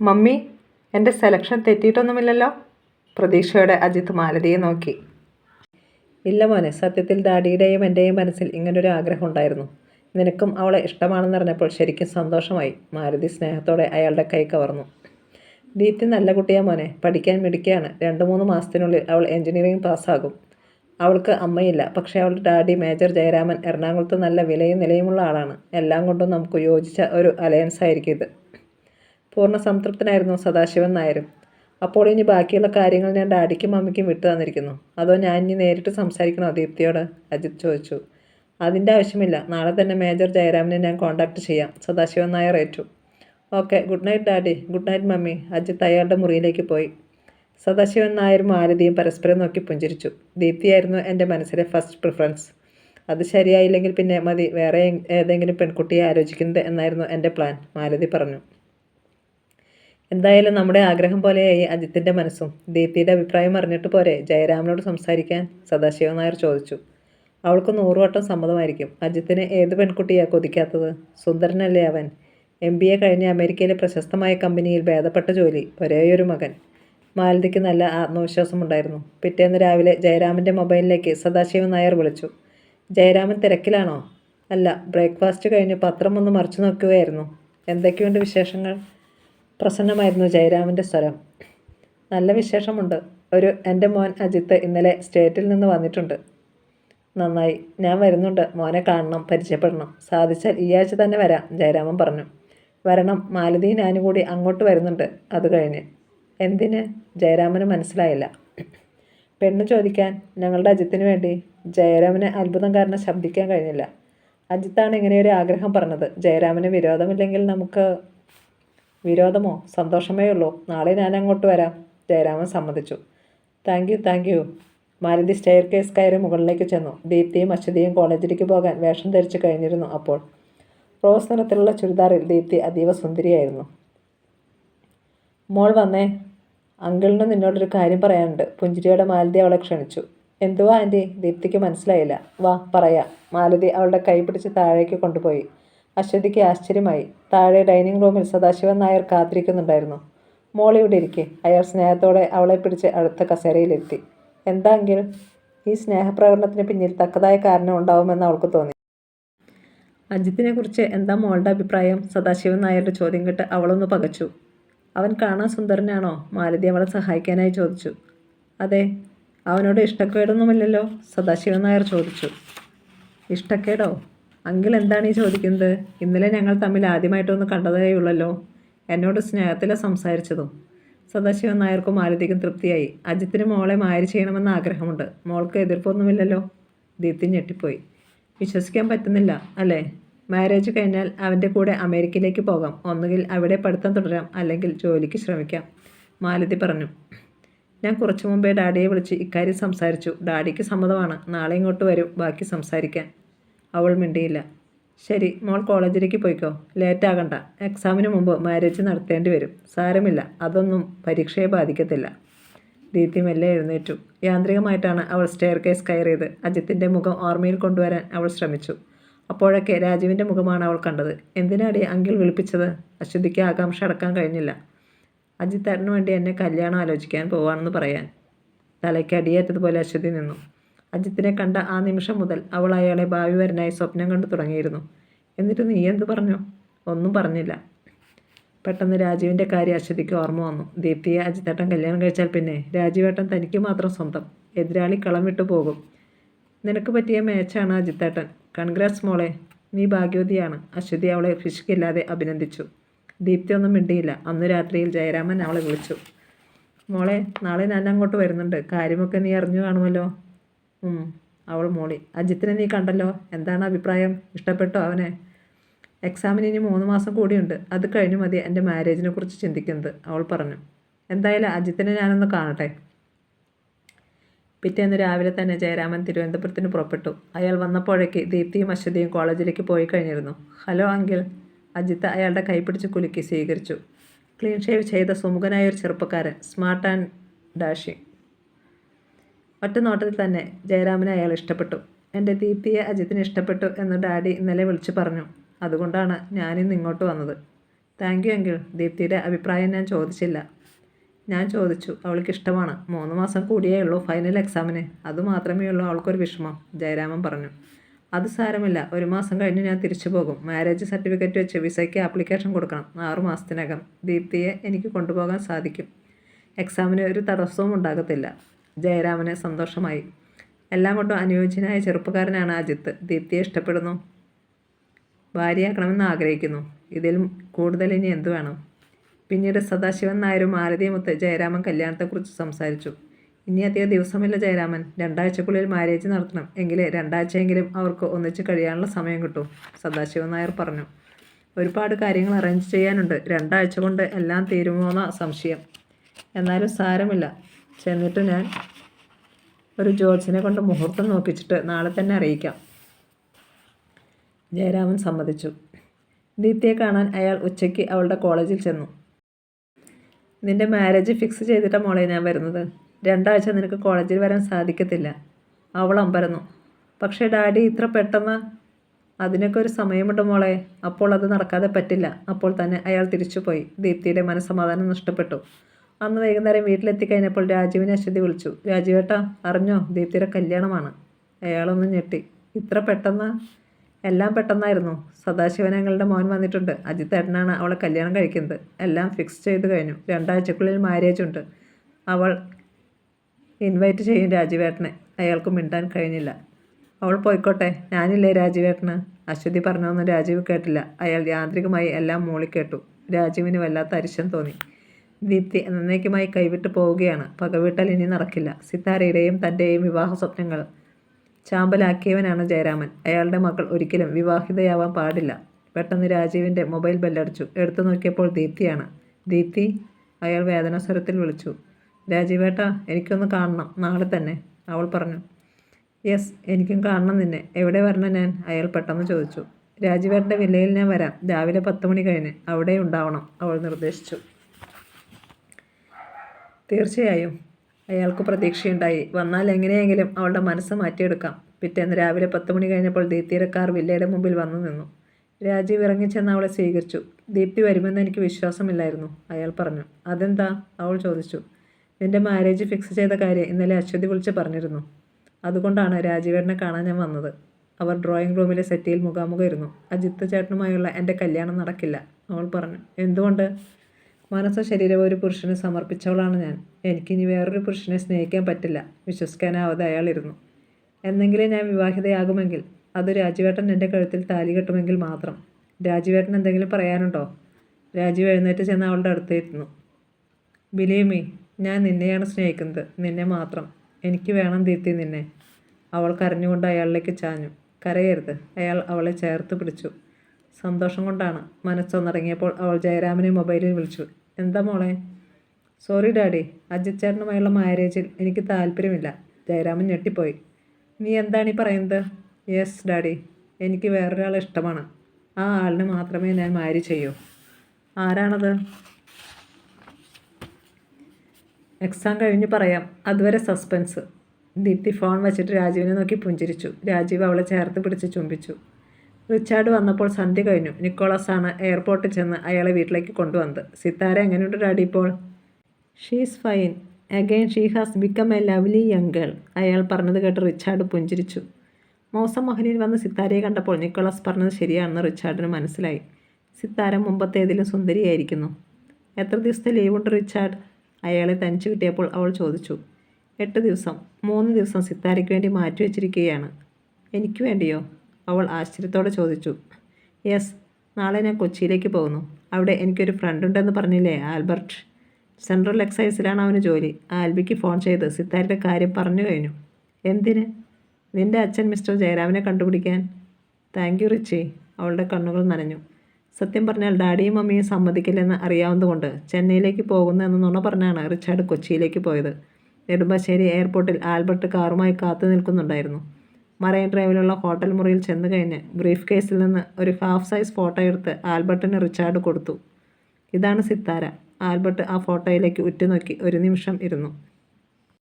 Mummy എന്റെ selection തെറ്റിയിട്ടൊന്നുമില്ലല്ലോ. പ്രതീക്ഷയോടെ അജിത്ത് മാലതിയെ നോക്കി. ഇല്ല മോനെ സത്യത്തിൽ ഡാഡിയുടെയും എന്റെയും മനസ്സിൽ ഇങ്ങനൊരു ആഗ്രഹം ഉണ്ടായിരുന്നു. നിനക്കും അവളെ ഇഷ്ടമാണെന്നറിഞ്ഞപ്പോൾ ശരിക്കും സന്തോഷമായി. മാരുതി സ്നേഹത്തോടെ അയാളുടെ കൈ കവർന്നു. ദീപ്തി നല്ല കുട്ടിയാ മോനെ പഠിക്കാൻ മിടിക്കുകയാണ് രണ്ട് മൂന്ന് മാസത്തിനുള്ളിൽ അവൾ എഞ്ചിനീയറിംഗ് പാസ്സാകും. അവൾക്ക് അമ്മയില്ല പക്ഷേ അവളുടെ ഡാഡി മേജർ ജയരാമൻ എറണാകുളത്ത് നല്ല വിലയും നിലയുമുള്ള ആളാണ്. എല്ലാം കൊണ്ടും നമുക്ക് യോജിച്ച ഒരു അലയൻസ് ആയിരിക്കും ഇത്. പൂർണ സംതൃപ്തനായിരുന്നു സദാശിവൻ നായരും. അപ്പോൾ ഇനി ബാക്കിയുള്ള കാര്യങ്ങൾ ഞാൻ ഡാഡിക്കും മമ്മിക്കും വിട്ടു തന്നിരിക്കുന്നു. അതോ ഞാൻ ഇനി നേരിട്ട് സംസാരിക്കണോ? ദീപ്തിയോട് അജിത് ചോദിച്ചു. അതിന്റെ ആവശ്യമില്ല. നാളെ തന്നെ മേജർ ജയരാമിനെ ഞാൻ കോൺടാക്ട് ചെയ്യാം. സദാശിവൻ നായർ ഏറ്റു. Okay good night daddy. Good night mummy. Ajith അയാളുടെ മുറിയിലേക്ക് പോയി. സദാശിവൻ നായരും മാലതിയും പരസ്പരം നോക്കി പുഞ്ചിരിച്ചു. ദീപ്തിയായിരുന്നു എന്റെ മനസ്സിലെ ഫസ്റ്റ് പ്രിഫറൻസ്. അത് ശരിയായില്ലെങ്കിൽ പിന്നെ മതി. വേറെ ഏതെങ്കിലും പെൺകുട്ടിയെ ആലോചിക്കുന്നത് എന്നായിരുന്നു എന്റെ പ്ലാൻ മാലതി പറഞ്ഞു. എന്തായാലും നമ്മുടെ ആഗ്രഹം പോലെയായി അജിത്തിന്റെ മനസ്സും ദീപ്തിയുടെ അഭിപ്രായം അറിഞ്ഞിട്ട് പോരെ ജയരാമനോട് സംസാരിക്കാൻ സദാശിവൻ നായർ ചോദിച്ചു. അവൾക്ക് നൂറുവട്ടം സമ്മതമായിരിക്കും. അജിത്തിന് ഏത് പെൺകുട്ടിയാണ് കൊതിക്കാത്തത്? സുന്ദരനല്ലേ അവൻ? എം ബി എ കഴിഞ്ഞ് അമേരിക്കയിലെ പ്രശസ്തമായ കമ്പനിയിൽ ഭേദപ്പെട്ട ജോലി ഒരേയൊരു മകൻ. മാലതിക്ക് നല്ല ആത്മവിശ്വാസമുണ്ടായിരുന്നു. പിറ്റേന്ന് രാവിലെ ജയരാമന്റെ മൊബൈലിലേക്ക് സദാശിവൻ നായർ വിളിച്ചു. ജയരാമൻ തിരക്കിലാണോ? അല്ല ബ്രേക്ക്ഫാസ്റ്റ് കഴിഞ്ഞ് പത്രം ഒന്ന് മറിച്ചു നോക്കുകയായിരുന്നു. എന്തൊക്കെയുണ്ട് വിശേഷങ്ങൾ? പ്രസന്നമായിരുന്നു ജയരാമന്റെ സ്വരം. നല്ല വിശേഷമുണ്ട്. ഒരു എന്റെ മോൻ അജിത്ത് ഇന്നലെ സ്റ്റേറ്റിൽ നിന്ന് വന്നിട്ടുണ്ട്. നന്നായി. ഞാൻ വരുന്നുണ്ട്. മോനെ കാണണം പരിചയപ്പെടണം. സാധിച്ചാൽ ഈ ആഴ്ച തന്നെ വരാം ജയരാമൻ പറഞ്ഞു. വരണം. മാലതി ഞാനും കൂടി അങ്ങോട്ട് വരുന്നുണ്ട്. അത് കഴിഞ്ഞ്. എന്തിന്? ജയരാമന് മനസ്സിലായില്ല. പെണ്ണ് ചോദിക്കാൻ ഞങ്ങളുടെ അജിത്തിന് വേണ്ടി. ജയരാമനെ അത്ഭുതം കാരണം ശബ്ദിക്കാൻ കഴിഞ്ഞില്ല. അജിത്താണ് ഇങ്ങനെയൊരു ആഗ്രഹം പറഞ്ഞത്. ജയരാമന് വിരോധമില്ലെങ്കിൽ നമുക്ക് വിരോധമോ സന്തോഷമേ ഉള്ളൂ. നാളെ ഞാൻ അങ്ങോട്ട് വരാം. ജയരാമൻ സമ്മതിച്ചു. Thank you thank you. Maruthi staircase കയറി മുകളിലേക്ക് ചെന്നു. ദീപ്തിയും അശ്വതിയും കോളേജിലേക്ക് പോകാൻ വേഷം ധരിച്ചു കഴിഞ്ഞിരുന്നു അപ്പോൾ. റോസ് നിറത്തിലുള്ള ചുരിദാറിൽ ദീപ്തി അതീവ സുന്ദരിയായിരുന്നു. മോൾ വന്നേ. അങ്കിളിന് നിന്നോടൊരു കാര്യം പറയാനുണ്ട്. പുഞ്ചിരിയോടെ മാലതി അവളെ ക്ഷണിച്ചു. എന്തുവാ ആന്റി ദീപ്തിക്ക് മനസ്സിലായില്ല. വാ പറയാ. മാലതി അവളുടെ കൈ പിടിച്ച് താഴേക്ക് കൊണ്ടുപോയി. അശ്വതിക്ക് ആശ്ചര്യമായി. താഴെ ഡൈനിങ് റൂമിൽ സദാശിവൻ നായർ കാത്തിരിക്കുന്നുണ്ടായിരുന്നു. മോളിയുടെ ഇരിക്കെ. അയാൾ സ്നേഹത്തോടെ അവളെ പിടിച്ച് അടുത്ത കസേരയിലെത്തി. എന്താങ്കിൽ ഈ സ്നേഹപ്രകടനത്തിന് പിന്നിൽ തക്കതായ കാരണം ഉണ്ടാവുമെന്ന് അവൾക്ക് തോന്നി. അജിത്തിനെ കുറിച്ച് എന്താ മോളുടെ അഭിപ്രായം? സദാശിവൻ നായരുടെ ചോദ്യം കേട്ട് അവളൊന്ന് പകച്ചു. അവൻ കാണാൻ സുന്ദരനാണോ? മാലതി അവളെ സഹായിക്കാനായി ചോദിച്ചു. അതെ അവനോട് ഇഷ്ടക്കേടൊന്നുമില്ലല്ലോ? സദാശിവൻ നായർ ചോദിച്ചു. ഇഷ്ടക്കേടോ? അങ്കിൾ എന്താണ് ഈ ചോദിക്കുന്നത്? ഇന്നലെ ഞങ്ങൾ തമ്മിൽ ആദ്യമായിട്ടൊന്ന് കണ്ടതേ ഉള്ളല്ലോ എന്നോട് സ്നേഹത്തിൽ സംസാരിച്ചതും. സദാശിവൻ നായർക്കും മാലതിക്കും തൃപ്തിയായി. അജിത്തിന് മോളെ മാരി ചെയ്യണമെന്ന് ആഗ്രഹമുണ്ട്. മോൾക്ക് എതിർപ്പൊന്നുമില്ലല്ലോ. ദീപ്തി ഞെട്ടിപ്പോയി. വിശ്വസിക്കാൻ പറ്റുന്നില്ല അല്ലേ? മാരേജ് കഴിഞ്ഞാൽ അവന്റെ കൂടെ അമേരിക്കയിലേക്ക് പോകാം. ഒന്നുകിൽ അവിടെ പഠിത്തം തുടരാം അല്ലെങ്കിൽ ജോലിക്ക് ശ്രമിക്കാം. മാലതി പറഞ്ഞു. ഞാൻ കുറച്ചു മുമ്പേ ഡാഡിയെ വിളിച്ച് ഇക്കാര്യം സംസാരിച്ചു. ഡാഡിക്ക് സമ്മതമാണ്. നാളെ ഇങ്ങോട്ട് വരും. ബാക്കി സംസാരിക്കാൻ. അവൾ മിണ്ടിയില്ല. ശരി മോൾ കോളേജിലേക്ക് പോയിക്കോ. ലേറ്റ് ആകണ്ട. എക്സാമിന് മുമ്പ് മാരേജ് നടത്തേണ്ടി വരും. സാരമില്ല. അതൊന്നും പരീക്ഷയെ ബാധിക്കത്തില്ല. ദീപ്തി മെല്ലെ എഴുന്നേറ്റു. യാന്ത്രികമായിട്ടാണ് അവൾ സ്റ്റെയർ കേസ് കയറിയത്. അജിത്തിന്റെ മുഖം ഓർമ്മയിൽ കൊണ്ടുവരാൻ അവൾ ശ്രമിച്ചു. അപ്പോഴൊക്കെ രാജുവിന്റെ മുഖമാണ് അവൾ കണ്ടത്. എന്തിനാടി അങ്കിൾ വിളിപ്പിച്ചത്? അശ്വതിക്ക് ആകാംക്ഷ അടക്കാൻ കഴിഞ്ഞില്ല. അജിത്തേട്ടന് വേണ്ടി എന്നെ കല്യാണം ആലോചിക്കാൻ പോവാണെന്ന് പറയാൻ. തലയ്ക്ക് അടിയേറ്റതുപോലെ അശ്വതി നിന്നു. അജിത്തിനെ കണ്ട ആ നിമിഷം മുതൽ അവൾ അയാളെ ഭാവി വരനായി സ്വപ്നം കണ്ടു തുടങ്ങിയിരുന്നു. എന്നിട്ട് നീ എന്ത് പറഞ്ഞു? ഒന്നും പറഞ്ഞില്ല. പെട്ടെന്ന് രാജീവിന്റെ കാര്യം അശ്വതിക്ക് ഓർമ്മ വന്നു. ദീപ്തിയെ അജിത്തേട്ടൻ കല്യാണം കഴിച്ചാൽ പിന്നെ രാജീവേട്ടൻ തനിക്ക് മാത്രം സ്വന്തം. എതിരാളി കളം വിട്ടു പോകും. നിനക്ക് പറ്റിയ മേച്ചാണ് അജിത്തേട്ടൻ. കൺഗ്രാസ് മോളെ. നീ ഭാഗ്യവതിയാണ്. അശ്വതി അവളെ ഫിഷിക്കില്ലാതെ അഭിനന്ദിച്ചു. ദീപ്തി ഒന്നും മിണ്ടിയില്ല. അന്ന് രാത്രിയിൽ ജയരാമൻ അവളെ വിളിച്ചു. മോളെ നാളെ ഞാൻ അങ്ങോട്ട് വരുന്നുണ്ട്. കാര്യമൊക്കെ നീ അറിഞ്ഞു കാണുമല്ലോ. അവൾ മോളി. അജിത്തിനെ നീ കണ്ടല്ലോ? എന്താണ് അഭിപ്രായം? ഇഷ്ടപ്പെട്ടോ അവനെ? എക്സാമിന് ഇനി മൂന്ന് മാസം കൂടിയുണ്ട്. അത് കഴിഞ്ഞ് മതി എന്റെ മാരേജിനെ കുറിച്ച് ചിന്തിക്കുന്നത് അവൾ പറഞ്ഞു. എന്തായാലും അജിത്തിനെ ഞാനൊന്ന് കാണട്ടെ. പിറ്റേന്ന് രാവിലെ തന്നെ ജയരാമൻ തിരുവനന്തപുരത്തിന് പുറപ്പെട്ടു. അയാൾ വന്നപ്പോഴേക്ക് ദീപ്തിയും അശ്വതിയും കോളേജിലേക്ക് പോയി കഴിഞ്ഞിരുന്നു. Hello uncle. അജിത്ത് അയാളുടെ കൈപിടിച്ച് കുലുക്കി സ്വീകരിച്ചു. ക്ലീൻ ഷേവ് ചെയ്ത സുമുഖനായ ഒരു ചെറുപ്പക്കാരൻ. സ്മാർട്ട് ആൻഡ് ഡാഷിങ് ഒറ്റ നോട്ടത്തിൽ തന്നെ ജയരാമനെ അയാൾ ഇഷ്ടപ്പെട്ടു. എന്റെ ദീപ്തിയെ അജിത്തിന് ഇഷ്ടപ്പെട്ടു എന്ന് ഡാഡി ഇന്നലെ വിളിച്ചു പറഞ്ഞു. അതുകൊണ്ടാണ് ഞാനിന്ന് ഇങ്ങോട്ട് വന്നത്. താങ്ക് യു എങ്കിൽ ദീപ്തിയുടെ അഭിപ്രായം ഞാൻ ചോദിച്ചില്ല. ഞാൻ ചോദിച്ചു. അവൾക്ക് ഇഷ്ടമാണ്. മൂന്ന് മാസം കൂടിയേ ഉള്ളൂ ഫൈനൽ എക്സാമിന്. അതുമാത്രമേ ഉള്ളൂ അവൾക്കൊരു വിഷമം ജയരാമൻ പറഞ്ഞു. അത് സാരമില്ല. ഒരു മാസം കഴിഞ്ഞ് ഞാൻ തിരിച്ചു പോകും. മാരേജ് സർട്ടിഫിക്കറ്റ് വെച്ച് വിസയ്ക്ക് ആപ്ലിക്കേഷൻ കൊടുക്കണം. ആറു മാസത്തിനകം ദീപ്തിയെ എനിക്ക് കൊണ്ടുപോകാൻ സാധിക്കും. എക്സാമിന് ഒരു തടസ്സവും ഉണ്ടാകത്തില്ല. ജയരാമന് സന്തോഷമായി. എല്ലാം കൊണ്ടും അനുയോജ്യനായ ചെറുപ്പക്കാരനാണ് അജിത്ത്. ദീപ്തിയെ ഇഷ്ടപ്പെടുന്നു. ഭാര്യയാക്കണമെന്ന് ആഗ്രഹിക്കുന്നു. ഇതിൽ കൂടുതൽ ഇനി എന്തു വേണം? പിന്നീട് സദാശിവൻ നായരും മാലതിയുമൊത്ത് ജയരാമൻ കല്യാണത്തെക്കുറിച്ച് സംസാരിച്ചു. ഇനി അധികം ദിവസമില്ല ജയരാമൻ. രണ്ടാഴ്ചക്കുള്ളിൽ മാരേജ് നടത്തണം. എങ്കിലേ രണ്ടാഴ്ചയെങ്കിലും അവർക്ക് ഒന്നിച്ച് കഴിയാനുള്ള സമയം കിട്ടും സദാശിവൻ നായർ പറഞ്ഞു. ഒരുപാട് കാര്യങ്ങൾ അറേഞ്ച് ചെയ്യാനുണ്ട്. രണ്ടാഴ്ച കൊണ്ട് എല്ലാം തീരുമോന്ന സംശയം. എന്നാലും സാരമില്ല. ചെന്നിട്ട് ഞാൻ ഒരു ജോത്സിനെ കൊണ്ട് മുഹൂർത്തം നോക്കിച്ചിട്ട് നാളെ തന്നെ അറിയിക്കാം. ജയരാമൻ സമ്മതിച്ചു. ദീപ്തിയെ കാണാൻ അയാൾ ഉച്ചയ്ക്ക് അവളുടെ കോളേജിൽ ചെന്നു. നിന്റെ മാരേജ് ഫിക്സ് ചെയ്തിട്ട മോളെ ഞാൻ വരുന്നത്. രണ്ടാഴ്ച നിനക്ക് കോളേജിൽ വരാൻ സാധിക്കത്തില്ല. അവൾ അമ്പരന്നു. പക്ഷേ ഡാഡി ഇത്ര പെട്ടെന്ന്? അതിനൊക്കെ ഒരു സമയമുണ്ട് മോളെ. അപ്പോൾ അത് നടക്കാതെ പറ്റില്ല. അപ്പോൾ തന്നെ അയാൾ തിരിച്ചുപോയി. ദീപ്തിയുടെ മനസ്സമാധാനം നഷ്ടപ്പെട്ടു. അന്ന് വൈകുന്നേരം വീട്ടിലെത്തിക്കഴിഞ്ഞപ്പോൾ രാജീവിനെ അശ്വതി വിളിച്ചു. രാജുവേട്ടാ അറിഞ്ഞോ? ദീപ്തിയുടെ കല്യാണമാണ്. അയാളൊന്നും ഞെട്ടി. ഇത്ര പെട്ടെന്ന്? എല്ലാം പെട്ടെന്നായിരുന്നു. സദാശിവനങ്ങളുടെ മോൻ വന്നിട്ടുണ്ട്. അജിത് ഏട്ടനാണ് അവളെ കല്യാണം കഴിക്കുന്നത്. എല്ലാം ഫിക്സ് ചെയ്ത് കഴിഞ്ഞു. രണ്ടാഴ്ചക്കുള്ളിൽ മാരേജ് ഉണ്ട്. അവൾ ഇൻവൈറ്റ് ചെയ്യും രാജുവേട്ടനെ. അയാൾക്ക് മിണ്ടാൻ കഴിഞ്ഞില്ല. അവൾ പോയിക്കോട്ടെ. ഞാനില്ലേ രാജുവേട്ടന്? അശ്വതി പറഞ്ഞൊന്നും രാജീവ് കേട്ടില്ല. അയാൾ യാന്ത്രികമായി എല്ലാം മൂളിക്കേട്ടു. രാജീവിന് വല്ലാത്ത അരിശം തോന്നി. ദീപ്തി എന്നേക്കുമായി കൈവിട്ട് പോവുകയാണ്. പകവീട്ടൽ ഇനി നടക്കില്ല. സിത്താരയുടെയും തന്റെയും വിവാഹ സ്വപ്നങ്ങൾ. ചാമ്പലാക്കിയവനാണ് ജയരാമൻ. അയാളുടെ മക്കൾ ഒരിക്കലും വിവാഹിതയാവാൻ പാടില്ല. പെട്ടെന്ന് രാജീവിന്റെ മൊബൈൽ ബെല്ലടിച്ചു. എടുത്തു നോക്കിയപ്പോൾ ദീപ്തിയാണ്. ദീപ്തി അയാൾ വേദനാസ്വരത്തിൽ വിളിച്ചു. രാജീവേട്ട എനിക്കൊന്ന് കാണണം. നാളെ തന്നെ അവൾ പറഞ്ഞു. യെസ് എനിക്കും കാണണം നിന്നെ. എവിടെ വരണം ഞാൻ? അയാൾ പെട്ടെന്ന് ചോദിച്ചു. രാജീവേട്ടന്റെ വില്ലയിൽ ഞാൻ വരാം. രാവിലെ പത്ത് മണി കഴിഞ്ഞ്. അവിടെ ഉണ്ടാവണം അവൾ നിർദ്ദേശിച്ചു. തീർച്ചയായും. അയാൾക്ക് പ്രതീക്ഷയുണ്ടായി. വന്നാൽ എങ്ങനെയെങ്കിലും അവളുടെ മനസ്സ് മാറ്റിയെടുക്കാം. പിറ്റേന്ന് രാവിലെ പത്ത് മണി കഴിഞ്ഞപ്പോൾ ദീപ്തിയുടെ വില്ലയുടെ മുമ്പിൽ വന്നു നിന്നു. രാജീവ് ഇറങ്ങിച്ചെന്ന് അവളെ സ്വീകരിച്ചു. ദീപ്തി വരുമെന്ന് എനിക്ക് വിശ്വാസമില്ലായിരുന്നു അയാൾ പറഞ്ഞു. അതെന്താ? അവൾ ചോദിച്ചു. നിന്റെ മാരേജ് ഫിക്സ് ചെയ്ത കാര്യം ഇന്നലെ അശ്വതി വിളിച്ച് പറഞ്ഞിരുന്നു. അതുകൊണ്ടാണ് രാജീവേട്ടനെ കാണാൻ ഞാൻ വന്നത്. അവർ ഡ്രോയിങ് റൂമിലെ സെറ്റിയിൽ മുഖാമുഖം ഇരുന്നു. അജിത്ത് ചേട്ടനുമായുള്ള എന്റെ കല്യാണം നടക്കില്ല അവൾ പറഞ്ഞു. എന്തുകൊണ്ട്? മനസ്സ ശരീരം ഒരു പുരുഷനെ സമർപ്പിച്ചവളാണ് ഞാൻ. എനിക്കിനി വേറൊരു പുരുഷനെ സ്നേഹിക്കാൻ പറ്റില്ല. വിശ്വസിക്കാനാവാതെ അയാളിരുന്നു. എന്നെങ്കിലും ഞാൻ വിവാഹിതയാകുമെങ്കിൽ അത് രാജുവേട്ടൻ എന്റെ കഴുത്തിൽ താലി കെട്ടുമെങ്കിൽ മാത്രം. രാജുവേട്ടൻ എന്തെങ്കിലും പറയാനുണ്ടോ? രാജീവ് എഴുന്നേറ്റ് ചെന്ന് അവളുടെ അടുത്തേരുന്നു ബിലീമി ഞാൻ നിന്നെയാണ് സ്നേഹിക്കുന്നത്. നിന്നെ മാത്രം. എനിക്ക് വേണം തീർത്തി നിന്നെ. അവൾ കരഞ്ഞുകൊണ്ട് അയാളിലേക്ക് ചാഞ്ഞു. കരയരുത്. അയാൾ അവളെ ചേർത്ത് പിടിച്ചു. സന്തോഷം കൊണ്ടാണ് മനസ്സൊന്നിറങ്ങിയപ്പോൾ അവൾ ജയരാമനെ മൊബൈലിൽ വിളിച്ചു. എന്താ മോളെ? Sorry daddy. അജിത് ചേട്ടനുമായുള്ള മാരേജിൽ എനിക്ക് താല്പര്യമില്ല. ജയരാമൻ ഞെട്ടിപ്പോയി. നീ എന്താണ് ഈ പറയുന്നത്? Yes daddy. എനിക്ക് വേറൊരാളെ ഇഷ്ടമാണ്. ആ ആളിനെ മാത്രമേ ഞാൻ മാരി ചെയ്യൂ. ആരാണത്? എക്സാം കഴിഞ്ഞ് പറയാം. അതുവരെ സസ്പെൻസ് ദീപ്തി ഫോൺ വെച്ചിട്ട് രാജീവിനെ നോക്കി പുഞ്ചിരിച്ചു. രാജീവ് അവളെ ചേർത്ത് പിടിച്ച് ചുംബിച്ചു. റിച്ചാർഡ് വന്നപ്പോൾ സന്ധ്യ കഴിഞ്ഞു. നിക്കോളസ് ആണ് എയർപോർട്ടിൽ ചെന്ന് അയാളെ വീട്ടിലേക്ക് കൊണ്ടുവന്നത്. സിത്താര എങ്ങനെയുണ്ട് ഡാഡി ഇപ്പോൾ? She's fine again she has become a lovely young girl അയാൾ പറഞ്ഞത് കേട്ട് റിച്ചാർഡ് പുഞ്ചിരിച്ചു. മോസം മഹലിൽ വന്ന് സിത്താരയെ കണ്ടപ്പോൾ നിക്കോളസ് പറഞ്ഞത് ശരിയാണെന്ന് റിച്ചാർഡിന് മനസ്സിലായി. സിത്താര മുമ്പത്തേതിലും സുന്ദരിയായിരിക്കുന്നു. എത്ര ദിവസത്തെ ലീവുണ്ട് റിച്ചാർഡ്? അയാളെ തനിച്ചു കിട്ടിയപ്പോൾ അവൾ ചോദിച്ചു. എട്ട് ദിവസം. മൂന്ന് ദിവസം സിത്താരയ്ക്ക് വേണ്ടി മാറ്റിവെച്ചിരിക്കുകയാണ്. എനിക്ക് വേണ്ടിയോ? അവൾ ആശ്ചര്യത്തോടെ ചോദിച്ചു. യെസ് നാളെ ഞാൻ കൊച്ചിയിലേക്ക് പോകുന്നു. അവിടെ എനിക്കൊരു ഫ്രണ്ട് ഉണ്ടെന്ന് പറഞ്ഞില്ലേ ആൽബർട്ട്? സെൻട്രൽ എക്സൈസിലാണ് അവന് ജോലി. ആൽബിക്ക് ഫോൺ ചെയ്ത് സിത്താരിന്റെ കാര്യം പറഞ്ഞു കഴിഞ്ഞു. എന്തിന്? നിന്റെ അച്ഛൻ മിസ്റ്റർ ജയരാമനെ കണ്ടുപിടിക്കാൻ? Thank you Richie. അവളുടെ കണ്ണുകൾ നനഞ്ഞു. സത്യം പറഞ്ഞാൽ ഡാഡിയും മമ്മിയും സമ്മതിക്കില്ലെന്ന് അറിയാവുന്നതുകൊണ്ട് ചെന്നൈയിലേക്ക് പോകുന്നതെന്ന് നുണ പറഞ്ഞാണ് റിച്ചാർഡ് കൊച്ചിയിലേക്ക് പോയത്. നെടുമ്പാശ്ശേരി എയർപോർട്ടിൽ ആൽബർട്ട് കാറുമായി കാത്തു നിൽക്കുന്നുണ്ടായിരുന്നു. മറൈൻ ഡ്രൈവിലുള്ള ഹോട്ടൽ മുറിയിൽ ചെന്ന് കഴിഞ്ഞ് ബ്രീഫ് കേസിൽ നിന്ന് ഒരു ഹാഫ് സൈസ് ഫോട്ടോ എടുത്ത് ആൽബർട്ടിന് റിച്ചാർഡ് കൊടുത്തു. ഇതാണ് സിത്താര. ആൽബർട്ട് ആ ഫോട്ടോയിലേക്ക് ഉറ്റുനോക്കി ഒരു നിമിഷം ഇരുന്നു.